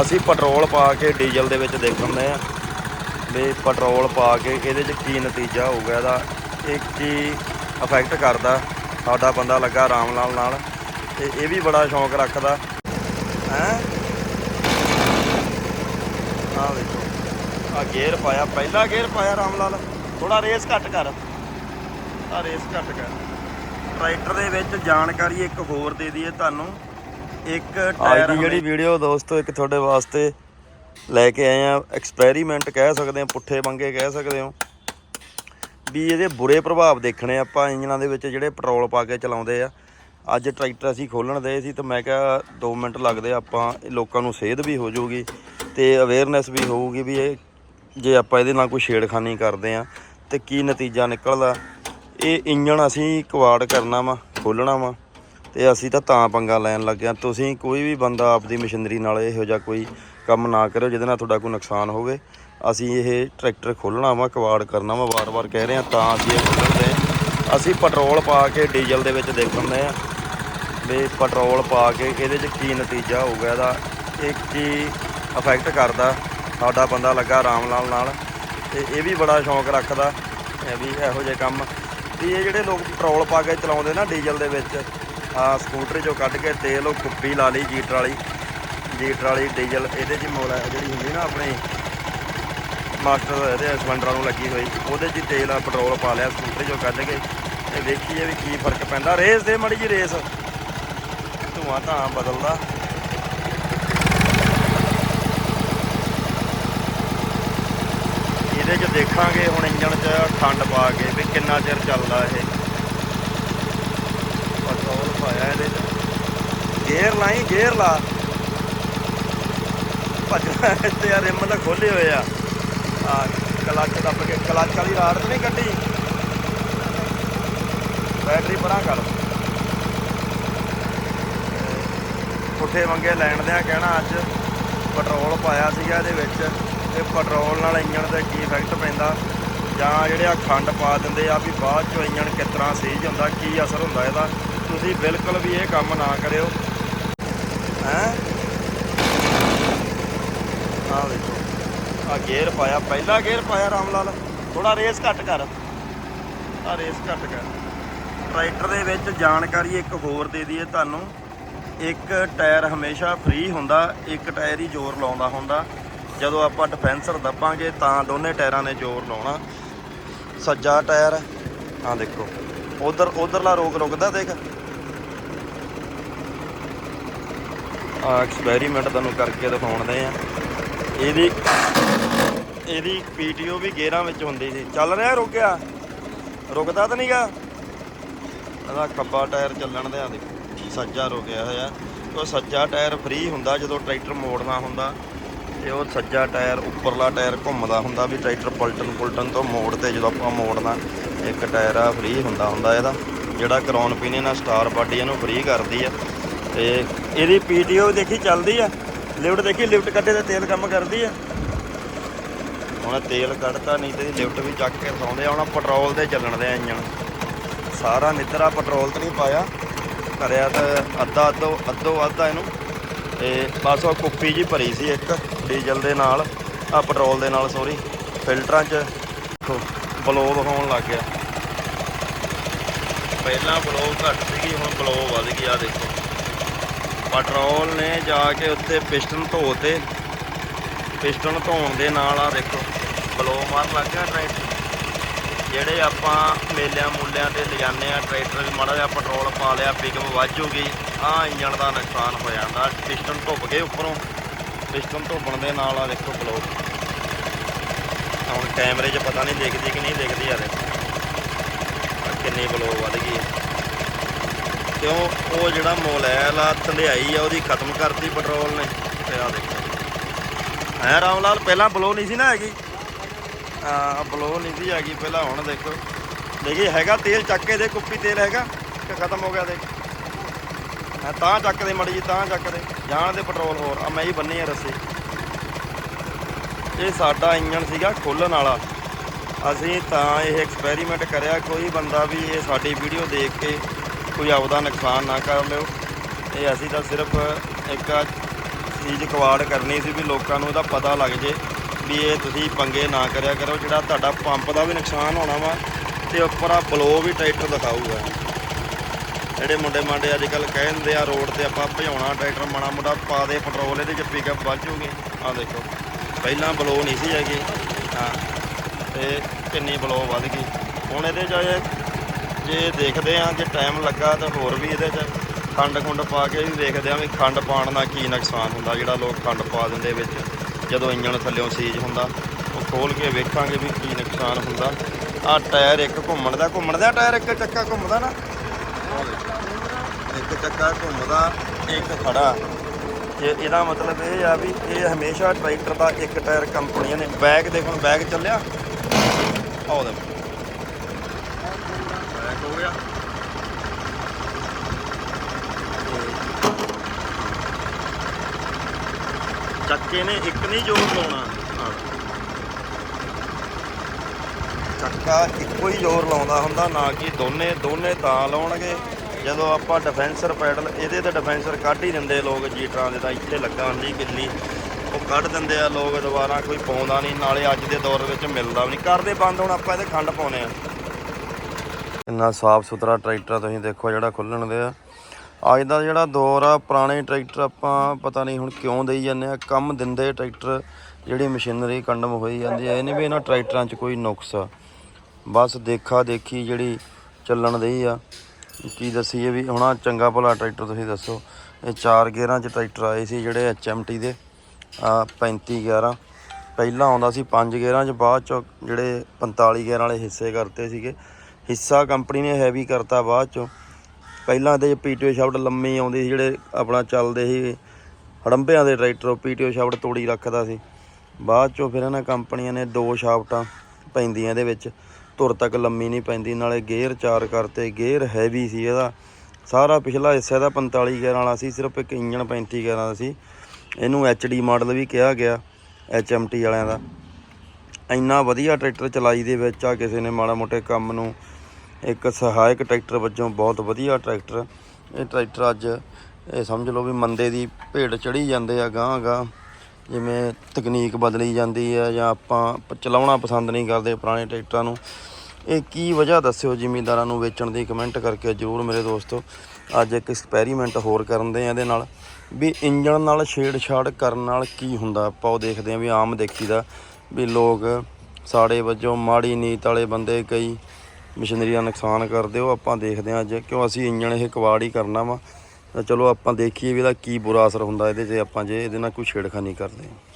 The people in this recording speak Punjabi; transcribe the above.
ਅਸੀਂ ਪੈਟਰੋਲ ਪਾ ਕੇ ਡੀਜ਼ਲ ਦੇ ਵਿੱਚ ਦੇਖਣਦੇ ਆ ਵੀ ਪੈਟਰੋਲ ਪਾ ਕੇ ਇਹਦੇ 'ਚ ਕੀ ਨਤੀਜਾ ਹੋਊਗਾ, ਇਹਦਾ ਇਹ ਕੀ ਇਫੈਕਟ ਕਰਦਾ, ਸਾਡਾ ਬੰਦਾ ਲੱਗਾ ਆਰਾਮ ਨਾਲ ਨਾਲ, ਤੇ ਇਹ ਵੀ ਬੜਾ ਸ਼ੌਂਕ ਰੱਖਦਾ। ਹੈ? ਆਹ ਦੇਖੋ ਆ ਗੇਅਰ ਪਾਇਆ, ਪਹਿਲਾ ਗੇਅਰ ਪਾਇਆ ਰਾਮ ਲਾਲ ਥੋੜਾ ਰੇਸ ਘੱਟ ਕਰ। ਆ ਰੇਸ ਘੱਟ ਕਰ। ਟਰੈਕਟਰ ਦੇ ਵਿੱਚ ਜਾਣਕਾਰੀ ਇੱਕ ਹੋਰ ਦੇ ਦਈਏ ਤੁਹਾਨੂੰ। ਇੱਕ ਟਾਇਰ ਦੀ ਜਿਹੜੀ ਵੀਡੀਓ ਦੋਸਤੋ ਇੱਕ ਤੁਹਾਡੇ ਵਾਸਤੇ ਲੈ ਕੇ ਆਏ ਆ ਐਕਸਪੈਰੀਮੈਂਟ ਕਹਿ ਸਕਦੇ ਆ ਪੁੱਠੇ ਮੰਗੇ ਕਹਿ ਸਕਦੇ ਹੋ। ਵੀ ਇਹਦੇ ਬੁਰੇ ਪ੍ਰਭਾਵ ਦੇਖਣੇ ਆਪਾਂ ਇੰਜਨਾਂ ਦੇ ਵਿੱਚ ਜਿਹੜੇ ਪੈਟਰੋਲ ਪਾ ਕੇ ਚਲਾਉਂਦੇ ਆ। ਅੱਜ ਟਰੈਕਟਰ ਅਸੀਂ ਖੋਲਣ ਦੇ ਸੀ ਤਾਂ ਮੈਂ ਕਿਹਾ 2 ਮਿੰਟ ਲੱਗਦੇ ਆ, ਆਪਾਂ ਇਹ ਲੋਕਾਂ ਨੂੰ ਸੇਧ ਵੀ ਹੋ ਜਾਊਗੀ ਤੇ ਅਵੇਅਰਨੈਸ ਵੀ ਹੋਊਗੀ ਵੀ ਇਹ ਜੇ ਆਪਾਂ ਇਹਦੇ ਨਾਲ ਕੋਈ ਛੇੜਖਾਨੀ ਕਰਦੇ ਆ ਤੇ ਕੀ ਨਤੀਜਾ ਨਿਕਲਦਾ। ਇਹ ਇੰਜਣ ਅਸੀਂ ਕਵਾੜ ਕਰਨਾ ਵਾ ਖੋਲਣਾ ਵਾ। ਤੇ ਅਸੀਂ ਤਾਂ ਤਾਂ ਪੰਗਾ ਲੈਣ ਲੱਗਿਆ ਤੁਸੀਂ ਕੋਈ ਵੀ ਬੰਦਾ ਆਪਦੀ ਮਸ਼ੀਨਰੀ ਨਾਲ ਇਹੋ ਜਿਹਾ ਕੋਈ ਕੰਮ ਨਾ ਕਰਿਓ ਜਿਹਦੇ ਨਾਲ ਤੁਹਾਡਾ ਕੋਈ ਨੁਕਸਾਨ ਹੋਵੇ। ਅਸੀਂ ਇਹ ਟਰੈਕਟਰ ਖੋਲਣਾ ਵਾ, ਕਵਾੜ ਕਰਨਾ ਵਾ, ਵਾਰ-ਵਾਰ ਕਹਿ ਰਹੇ ਆ ਤਾਂ ਅਸੀਂ ਇਹ ਖੋਲ੍ਹਦੇ ਅਸੀਂ ਪੈਟਰੋਲ ਪਾ ਕੇ ਡੀਜ਼ਲ ਦੇ ਵਿੱਚ ਦੇਖਣ ਦੇ ਆ ਵੀ ਪੈਟਰੋਲ ਪਾ ਕੇ ਇਹਦੇ 'ਚ ਕੀ ਨਤੀਜਾ ਹੋਊਗਾ, ਇਹਦਾ ਇਹ ਕੀ ਇਫੈਕਟ ਕਰਦਾ, ਸਾਡਾ ਬੰਦਾ ਲੱਗਾ ਆਰਾਮ ਨਾਲ ਨਾਲ। ਤੇ ਇਹ ਵੀ ਬੜਾ ਸ਼ੌਂਕ ਰੱਖਦਾ, ਇਹ ਵੀ ਇਹੋ ਜਿਹੇ ਕੰਮ। ਵੀ ਇਹ ਜਿਹੜੇ ਲੋਕ ਪੈਟਰੋਲ ਪਾ ਕੇ ਚਲਾਉਂਦੇ ਨਾ ਡੀਜ਼ਲ ਦੇ ਵਿੱਚ ਆ ਸਕੂਟਰ 'ਚੋਂ ਕੱਢ ਕੇ ਤੇਲ ਉਹ ਕੁੱਪੀ ਲਾ ਲਈ ਜੀਟਰ ਵਾਲੀ ਜੀਟਰ ਵਾਲੀ ਡੀਜ਼ਲ, ਇਹਦੇ 'ਚ ਮੋਲਾ ਜਿਹੜੀ ਹੁੰਦੀ ਨਾ ਆਪਣੇ ਮਾਸਟਰ ਇਹਦੇ ਸਿਲੰਡਰਾਂ ਨੂੰ ਲੱਗੀ ਹੋਈ, ਉਹਦੇ 'ਚ ਹੀ ਤੇਲ ਪੈਟਰੋਲ ਪਾ ਲਿਆ ਸਕੂਟਰ 'ਚੋਂ ਕੱਢ ਕੇ। ਤੇ ਵੇਖੀਏ ਵੀ ਕੀ ਫ਼ਰਕ ਪੈਂਦਾ। ਰੇਸ ਦੇ ਮੜੀ ਜੀ ਰੇਸ। ਧੂਆਂ ਤਾਂ ਬਦਲਦਾ। ਇਹਦੇ 'ਚ ਦੇਖਾਂਗੇ ਹੁਣ ਇੰਜਣ 'ਚ ਠੰਡ ਪਾ ਕੇ ਵੀ ਕਿੰਨਾ ਚਿਰ ਚੱਲਦਾ ਇਹ ਪੈਟਰੋਲ ਪਾਇਆ ਇਹਦੇ 'ਚ ਗੇਅਰ ਲਾਈ, ਗੇਅਰ ਲਾ। ਭੱਜਣਾ ਇੱਥੇ ਆ ਰਿਮ ਤਾਂ ਖੋਲੇ ਹੋਏ ਆ। ਆ, ਕਲੱਚ ਦੱਬ ਕੇ, ਕਲੱਚ ਵਾਲੀ ਰਾੜ ਤਾਂ ਨਹੀਂ ਕੱਢੀ। ਬੈਟਰੀ ਪਰਾਂ ਕਰ। ਪੁੱਠੇ ਮੰਗੇ ਲੈਣ ਦਿਆਂ ਕਹਿਣਾ ਅੱਜ। ਪੈਟਰੋਲ ਪਾਇਆ ਸੀਗਾ ਇਹਦੇ ਵਿੱਚ, ਤੇ ਪੈਟਰੋਲ ਨਾਲ ਇੰਜਣ ਤੇ ਕੀ ਇਫੈਕਟ ਪੈਂਦਾ। ਜਾਂ ਜਿਹੜੇ ਆ ਖੰਡ ਪਾ ਦਿੰਦੇ ਆ ਵੀ ਬਾਅਦ ਚੋਂ ਇੰਜਣ ਕਿਸ ਤਰ੍ਹਾਂ ਸੀਜ ਹੁੰਦਾ, ਕੀ ਅਸਰ ਹੁੰਦਾ ਇਹਦਾ। ਤੁਸੀਂ ਬਿਲਕੁਲ ਵੀ ਇਹ ਕੰਮ ਨਾ ਕਰਿਓ। ਹੈ? ਆਹ ਦੇਖੋ ਆ ਗੇਅਰ ਪਾਇਆ। ਪਹਿਲਾ ਗੇਅਰ ਪਾਇਆ ਰਾਮ ਲਾਲ। ਥੋੜਾ ਰੇਸ ਘੱਟ ਕਰ। ਆ ਰੇਸ ਘੱਟ ਕਰ। ਟਰੈਕਟਰ ਦੇ ਵਿੱਚ ਜਾਣਕਾਰੀ ਇੱਕ ਹੋਰ ਦੇ ਦਈਏ ਤੁਹਾਨੂੰ। ਇੱਕ ਟਾਇਰ ਹਮੇਸ਼ਾ ਫ੍ਰੀ ਹੁੰਦਾ, ਇੱਕ ਟਾਇਰ ਹੀ ਜ਼ੋਰ ਲਾਉਂਦਾ ਹੁੰਦਾ। ਜਦੋਂ ਆਪਾਂ ਡਿਫੈਂਸਰ ਦੱਬਾਂਗੇ, ਤਾਂ ਦੋਨੇ ਟਾਇਰਾਂ ਨੇ ਜ਼ੋਰ ਲਾਉਣਾ। ਸੱਜਾ ਟਾਇਰ ਆ ਦੇਖੋ। ਉਧਰ ਉਧਰਲਾ ਰੋਕ ਰੁਕਦਾ ਦੇਖ ਆ ਐਕਸਪੈਰੀਮੈਂਟ ਤੁਹਾਨੂੰ ਕਰਕੇ ਦਿਖਾਉਂਦੇ ਆ। ਇਹਦੀ ਇਹਦੀ ਪੀਟੀਓ ਵੀ ਗੇਅਰਾਂ ਵਿੱਚ ਹੁੰਦੀ ਸੀ। ਚੱਲ ਰਿਹਾ ਰੁਕਿਆ? ਰੁਕਦਾ ਤਾਂ ਨਹੀਂਗਾ ਇਹਦਾ ਖੱਬਾ ਟਾਇਰ ਚੱਲਣ ਦੇ ਆ ਦੇਖੋ, ਸੱਜਾ ਰੁਕਿਆ ਹੋਇਆ। ਉਹ ਸੱਜਾ ਟਾਇਰ ਫ੍ਰੀ ਹੁੰਦਾ ਜਦੋਂ ਟਰੈਕਟਰ ਮੋੜਨਾ ਹੁੰਦਾ। ਤੇ ਉਹ ਸੱਜਾ ਟਾਇਰ ਉੱਪਰਲਾ ਟਾਇਰ ਘੁੰਮਦਾ ਹੁੰਦਾ ਵੀ ਟਰੈਕਟਰ ਪਲਟਣ ਪੁਲਟਣ ਤੋਂ ਮੋੜ ਤੇ ਜਦੋਂ ਆਪਾਂ ਮੋੜਨਾ, ਇੱਕ ਟਾਇਰ ਆ ਫ੍ਰੀ ਹੁੰਦਾ ਹੁੰਦਾ ਇਹਦਾ। ਜਿਹੜਾ ਕਰਾਉਨ ਪੀਨੇ ਨਾਲ ਸਟਾਰ ਬਾਡੀ ਇਹਨੂੰ ਫ੍ਰੀ ਕਰਦੀ ਆ। ਤੇ ਇਹਦੀ ਪੀਟੀਓ ਦੇਖੀ ਚੱਲਦੀ ਆ। ਲਿਫਟ ਦੇਖੀ, ਲਿਫਟ ਕੱਢੇ ਤੇ ਤੇਲ ਕੰਮ ਕਰਦੀ ਆ। ਹੁਣ ਤੇਲ ਕੱਢਤਾ, ਨਹੀਂ ਤੇ ਲਿਫਟ ਵੀ ਚੱਕ ਕੇ ਸੌਂਦੇ ਆ, ਹੁਣ ਪੈਟਰੋਲ ਤੇ ਚੱਲਣ ਦੇ ਆ ਇੰਜਣ। ਸਾਰਾ ਨਿੱਤਰਾ ਪੈਟਰੋਲ ਤੇ ਨਹੀਂ ਪਾਇਆ। ਕਰਿਆ ਤਾਂ ਅੱਧਾ, ਅੱਧੋ ਅੱਧੋ ਅੱਧਾ ਇਹਨੂੰ। ਤੇ ਬਸ ਉਹ ਕੁੱਪੀ ਜੀ ਭਰੀ ਸੀ ਇੱਕ, ਡੀਜ਼ਲ ਦੇ ਨਾਲ। ਆ ਪੈਟਰੋਲ ਦੇ ਨਾਲ ਸੌਰੀ ਫਿਲਟਰਾਂ 'ਚ ਦੇਖੋ ਹੋਣ ਲੱਗ ਗਿਆ। ਪਹਿਲਾਂ ਬਲੋ ਘੱਟ ਸੀਗੀ, ਹੁਣ ਬਲੋ ਵੱਧ ਗਈ ਆ ਦੇਖੋ। ਪੈਟਰੋਲ ਨੇ ਜਾ ਕੇ ਉੱਤੇ ਪਿਸਟਨ ਧੋਤੇ। ਪਿਸਟਨ ਧੋਣ ਦੇ ਨਾਲ ਆ ਦੇਖੋ ਬਲੋ ਮਾਰ ਲੱਗ ਗਿਆ ਟਰੈਕਟਰ। ਜਿਹੜੇ ਆਪਾਂ ਮੇਲਿਆਂ ਮੂਲਿਆਂ ਤੇ ਲਿਜਾਨੇ ਆ, ਟਰੈਕਟਰ ਵੀ ਮਾੜਾ ਜਿਹਾ ਪੈਟਰੋਲ ਪਾ ਲਿਆ ਪਿਕਅਪ ਵੱਜੂਗੀ ਆ ਇੰਜਣ ਦਾ ਨੁਕਸਾਨ ਹੋ ਜਾਂਦਾ। ਪਿਸਟਨ ਧੁੱਪ ਗਏ ਉੱਪਰੋਂ। ਪਿਸਟਨ ਧੁੱਪਣ ਦੇ ਨਾਲ ਆ ਦੇਖੋ ਬਲੋ ਹੁਣ ਕੈਮਰੇ 'ਚ ਪਤਾ ਨਹੀਂ ਦਿਖਦੀ ਕਿ ਨਹੀਂ ਦਿਖਦੀ ਆ ਦੇਖੋ। ਕਿੰਨੀ ਬਲੋ ਵੱਧ ਗਈ। ਕਿਉਂ ਉਹ ਜਿਹੜਾ ਮੋਲੈਲ ਆ ਥੰਡਿਆਈ ਆ, ਉਹਦੀ ਖਤਮ ਕਰਤੀ ਪੈਟਰੋਲ ਨੇ। ਤੇ ਆ ਦੇਖੋ। ਐ ਰਾਮ ਲਾਲ ਪਹਿਲਾਂ ਬਲੋ ਨਹੀਂ ਸੀ ਨਾ ਹੈਗੀ? ਆ ਬਲੋ ਨਹੀਂ ਸੀ ਹੈਗੀ, ਪਹਿਲਾਂ ਹੁਣ ਦੇਖੋ। ਦੇਖੀ, ਹੈਗਾ ਤੇਲ ਚੱਕ ਕੇ ਦੇ ਕੁੱਪੀ ਤੇਲ ਹੈਗਾ ਕਿ ਖਤਮ ਹੋ ਗਿਆ ਦੇਖ। ਆ ਤਾਂ ਚੱਕ ਦੇ ਮੜੀ ਜੀ ਤਾਂ ਚੱਕ ਦੇ। ਜਾਣ ਦੇ ਪੈਟਰੋਲ ਹੋਰ ਆ ਮੈਂ ਹੀ ਬੰਨੀ ਆ ਰੱਸੀ। ਇਹ ਸਾਡਾ ਇੰਜਣ ਸੀਗਾ ਖੋਲਣ ਵਾਲਾ। ਅਸੀਂ ਤਾਂ ਇਹ ਐਕਸਪੈਰੀਮੈਂਟ ਕਰਿਆ, ਕੋਈ ਬੰਦਾ ਵੀ ਇਹ ਸਾਡੀ ਵੀਡੀਓ ਦੇਖ ਕੇ ਕੋਈ ਆਪਦਾ ਨੁਕਸਾਨ ਨਾ ਕਰ ਲਿਓ। ਇਹ ਅਸੀਂ ਤਾਂ ਸਿਰਫ ਇੱਕ ਚੀਜ਼ ਕਵਾੜ ਕਰਨੀ ਸੀ ਵੀ ਲੋਕਾਂ ਨੂੰ ਇਹਦਾ ਪਤਾ ਲੱਗ ਜੇ ਵੀ ਇਹ ਤੁਸੀਂ ਪੰਗੇ ਨਾ ਕਰਿਆ ਕਰੋ, ਜਿਹੜਾ ਤੁਹਾਡਾ ਪੰਪ ਦਾ ਵੀ ਨੁਕਸਾਨ ਹੋਣਾ ਵਾ ਤੇ ਉੱਪਰ ਆ ਬਲੋ ਵੀ ਟਰੈਕਟਰ ਦਿਖਾਊਗਾ। ਜਿਹੜੇ ਮੁੰਡੇ ਮਾਂਡੇ ਅੱਜ ਕੱਲ ਕਹਿੰਦੇ ਆ, ਰੋਡ ਤੇ ਆਪਾਂ ਭਜਾਉਣਾ ਟਰੈਕਟਰ, ਮਾੜਾ ਮੋਟਾ ਪਾ ਦੇ ਪੈਟਰੋਲ, ਇਹਦੇ ਚ ਪਿਕਅਪ ਵੱਧ ਜੂਗੀ। ਆ ਦੇਖੋ, ਪਹਿਲਾਂ ਬਲੋ ਨਹੀਂ ਸੀ ਹੈਗੇ। ਹਾਂ, ਤੇ ਕਿੰਨੀ ਬਲੋ ਵੱਧ ਗਈ। ਹੁਣ ਇਹਦੇ ਚ ਜੇ ਦੇਖਦੇ ਆ ਜੇ ਟਾਈਮ ਲੱਗਾ ਤਾਂ ਹੋਰ ਵੀ ਇਹਦੇ ਚ ਖੰਡ ਖੁੰਡ ਪਾ ਕੇ ਵੀ ਦੇਖਦੇ ਆ ਵੀ ਖੰਡ ਪਾਉਣ ਦਾ ਕੀ ਨੁਕਸਾਨ ਹੁੰਦਾ, ਜਿਹੜਾ ਲੋਕ ਖੰਡ ਪਾ ਦਿੰਦੇ ਵਿੱਚ, ਜਦੋਂ ਇੰਜਣ ਥੱਲਿਓਂ ਸੀਜ ਹੁੰਦਾ। ਉਹ ਖੋਲ ਕੇ ਵੇਖਾਂਗੇ ਵੀ ਕੀ ਨੁਕਸਾਨ ਹੁੰਦਾ। ਆ ਟਾਇਰ ਇੱਕ ਘੁੰਮਣ ਦਾ ਘੁੰਮਣ ਦਾ ਟਾਇਰ, ਇੱਕ ਚੱਕਾ ਘੁੰਮਦਾ ਨਾ। ਇੱਕ ਚੱਕਾ ਘੁੰਮਦਾ, ਇੱਕ ਖੜਾ। ਇਹ ਇਹਦਾ ਮਤਲਬ ਇਹ ਆ ਵੀ ਇਹ ਹਮੇਸ਼ਾ ਟਰੈਕਟਰ ਦਾ ਇੱਕ ਟਾਇਰ ਕੰਪਨੀਆਂ ਨੇ। ਬੈਗ ਦੇਖੋ, ਬੈਗ ਚੱਲਿਆ। ਆਹ ਦੇਖੋ ਬੈਗ ਹੋ ਗਿਆ ਚੱਕੇ ਨੇ ਇੱਕ ਨਹੀਂ ਜ਼ੋਰ ਲਾਉਣਾ। ਚੱਕਾ ਇੱਕੋ ਹੀ ਜ਼ੋਰ ਲਾਉਂਦਾ ਹੁੰਦਾ ਨਾ ਕਿ ਦੋਨੇ ਦੋਨੇ ਤਾਂ ਲਾਉਣਗੇ। ਜਦੋਂ ਆਪਾਂ ਡਿਫੈਂਸਰ ਪੈਡਲ ਇਹਦੇ ਤੇ ਡਿਫੈਂਸਰ ਕੱਢ ਹੀ ਦਿੰਦੇ ਲੋਕ ਜੀਟਰਾਂ ਦੇ ਤਾਂ ਇੱਥੇ ਲੱਗਾ ਹੁੰਦੀ ਕਿੱਲੀ ਉਹ ਕੱਢ ਦਿੰਦੇ ਆ ਲੋਕ ਦੁਬਾਰਾ ਕੋਈ ਪਾਉਂਦਾ ਨਹੀਂ ਨਾਲੇ ਅੱਜ ਦੇ ਦੌਰ ਵਿੱਚ ਮਿਲਦਾ ਵੀ ਨਹੀਂ। ਕਰਦੇ ਬੰਦ ਹੁਣ ਆਪਾਂ ਇਹਦੇ ਖੰਡ ਪਾਉਨੇ ਆ। ਇੰਨਾ ਸਾਫ਼ ਸੁਥਰਾ ਟਰੈਕਟਰ ਤੁਸੀਂ ਦੇਖੋ ਜਿਹੜਾ ਖੁੱਲਣ ਦੇ ਆ। ਅੱਜ ਦਾ ਜਿਹੜਾ ਦੌਰ ਆ, ਪੁਰਾਣੇ ਟਰੈਕਟਰ ਆਪਾਂ ਪਤਾ ਨਹੀਂ ਹੁਣ ਕਿਉਂ ਦੇਈ ਜਾਂਦੇ ਆ। ਕੰਮ ਦਿੰਦੇ ਟਰੈਕਟਰ, ਜਿਹੜੀ ਮਸ਼ੀਨਰੀ ਕੰਡਮ ਹੋਈ ਜਾਂਦੀ ਆ ਇਹਨੇ ਵੀ ਇਹਨਾਂ ਟਰੈਕਟਰਾਂ 'ਚ ਕੋਈ ਨੁਕਸ ਆ। ਬਸ ਦੇਖਾ ਦੇਖੀ ਜਿਹੜੀ ਚੱਲਣ ਦੇਈ ਆ। ਕੀ ਦਸੀਏ ਵੀ ਹੁਣ ਚੰਗਾ ਭਲਾ ਟਰੈਕਟਰ ਤੁਸੀਂ ਦੱਸੋ। ਇਹ ਚਾਰ ਗੇਅਰਾਂ 'ਚ ਟਰੈਕਟਰ ਆਏ ਸੀ ਜਿਹੜੇ ਐਚਐਮਟੀ ਦੇ ਆ 35 11 ਪਹਿਲਾਂ ਆਉਂਦਾ ਸੀ ਪੰਜ ਗੇਅਰਾਂ 'ਚ, ਬਾਅਦ 'ਚ ਜਿਹੜੇ 45 ਗੇਅਰਾਂ ਵਾਲੇ ਹਿੱਸੇ ਕਰਤੇ ਸੀਗੇ। ਹਿੱਸਾ ਕੰਪਨੀ ਨੇ ਹੈਵੀ ਕਰਤਾ ਬਾਅਦ 'ਚੋਂ। ਪਹਿਲਾਂ ਇਹਦੇ 'ਚ ਪੀਟੀਓ ਸ਼ਾਫਟ ਲੰਮੀ ਆਉਂਦੀ ਸੀ, ਜਿਹੜੇ ਆਪਣਾ ਚੱਲਦੇ ਸੀ, ਹੜੰਬਿਆਂ ਦੇ ਟਰੈਕਟਰ ਪੀਟੀਓ ਸ਼ਾਫਟ ਤੋੜੀ ਰੱਖਦਾ ਸੀ। ਬਾਅਦ 'ਚੋਂ ਫਿਰ ਇਹਨਾਂ ਕੰਪਨੀਆਂ ਨੇ ਦੋ ਸ਼ਾਫਟਾਂ ਪੈਂਦੀਆਂ ਇਹਦੇ ਵਿੱਚ। ਧੁਰ ਤੱਕ ਲੰਮੀ ਨਹੀਂ ਪੈਂਦੀ, ਨਾਲੇ ਗੇਅਰ ਚਾਰ ਕਰਤੇ ਗੇਅਰ ਹੈਵੀ ਸੀ ਇਹਦਾ। ਸਾਰਾ ਪਿਛਲਾ ਹਿੱਸਾ ਦਾ 45 ਗੇਅਰ ਵਾਲਾ ਸੀ, ਸਿਰਫ ਇੱਕ ਇੰਜਣ 35 ਗੇਅਰਾਂ ਦਾ ਸੀ। ਇਹਨੂੰ ਐਚਡੀ ਮਾਡਲ ਵੀ ਕਿਹਾ ਗਿਆ ਐਚਐਮਟੀ ਵਾਲਿਆਂ ਦਾ। ਇੰਨਾ ਵਧੀਆ ਟਰੈਕਟਰ ਚਲਾਈ ਦੇ ਵਿੱਚ ਆ ਕਿਸੇ ਨੇ ਮਾੜਾ ਮੋਟੇ ਕੰਮ ਨੂੰ ਇੱਕ ਸਹਾਇਕ ਟਰੈਕਟਰ ਵਜੋਂ ਬਹੁਤ ਵਧੀਆ ਟਰੈਕਟਰ ਇਹ ਟਰੈਕਟਰ ਅੱਜ ਇਹ ਸਮਝ ਲਓ ਵੀ ਮੰਦੇ ਦੀ ਭੇਡ ਚੜੀ ਜਾਂਦੇ ਆ ਗਾਂ ਗਾਂ ਜਿਵੇਂ ਤਕਨੀਕ ਬਦਲੀ ਜਾਂਦੀ ਹੈ ਜਾਂ ਆਪਾਂ ਪ- ਚਲਾਉਣਾ ਪਸੰਦ ਨਹੀਂ ਕਰਦੇ ਪੁਰਾਣੇ ਟਰੈਕਟਰਾਂ ਨੂੰ। ਇਹ ਕੀ ਵਜ੍ਹਾ ਦੱਸਿਓ ਜ਼ਿਮੀਂਦਾਰਾਂ ਨੂੰ ਵੇਚਣ ਦੀ ਕਮੈਂਟ ਕਰਕੇ ਜਰੂਰ ਮੇਰੇ ਦੋਸਤੋ। ਅੱਜ ਇੱਕ ਐਕਸਪੈਰੀਮੈਂਟ ਹੋਰ ਕਰਨ ਦੇ ਆ ਇਹਦੇ ਨਾਲ। ਵੀ ਇੰਜਣ ਨਾਲ ਛੇੜਛਾੜ ਕਰਨ ਨਾਲ ਕੀ ਹੁੰਦਾ? ਆਪਾਂ ਉਹ ਦੇਖਦੇ ਆ ਵੀ ਆਮ ਦੇਖੀਦਾ ਵੀ ਲੋਕ ਸਾੜੇ ਵਜੋਂ ਮਾੜੀ ਨੀਤ ਵਾਲੇ ਬੰਦੇ ਕਈ ਮਸ਼ੀਨਰੀ ਦਾ ਨੁਕਸਾਨ ਕਰਦੇ ਉਹ ਆਪਾਂ ਦੇਖਦੇ ਹਾਂ ਅੱਜ ਕਿਉਂ ਅਸੀਂ ਇੰਜਣ ਇਹ ਕਵਾੜ ਹੀ ਕਰਨਾ ਵਾ। ਤਾਂ ਚਲੋ ਆਪਾਂ ਦੇਖੀਏ ਵੀ ਇਹਦਾ ਕੀ ਬੁਰਾ ਅਸਰ ਹੁੰਦਾ ਇਹਦੇ 'ਤੇ ਆਪਾਂ ਜੇ ਇਹਦੇ ਨਾਲ ਕੋਈ ਛੇੜਖਾਨੀ ਕਰਦੇ ਹਾਂ।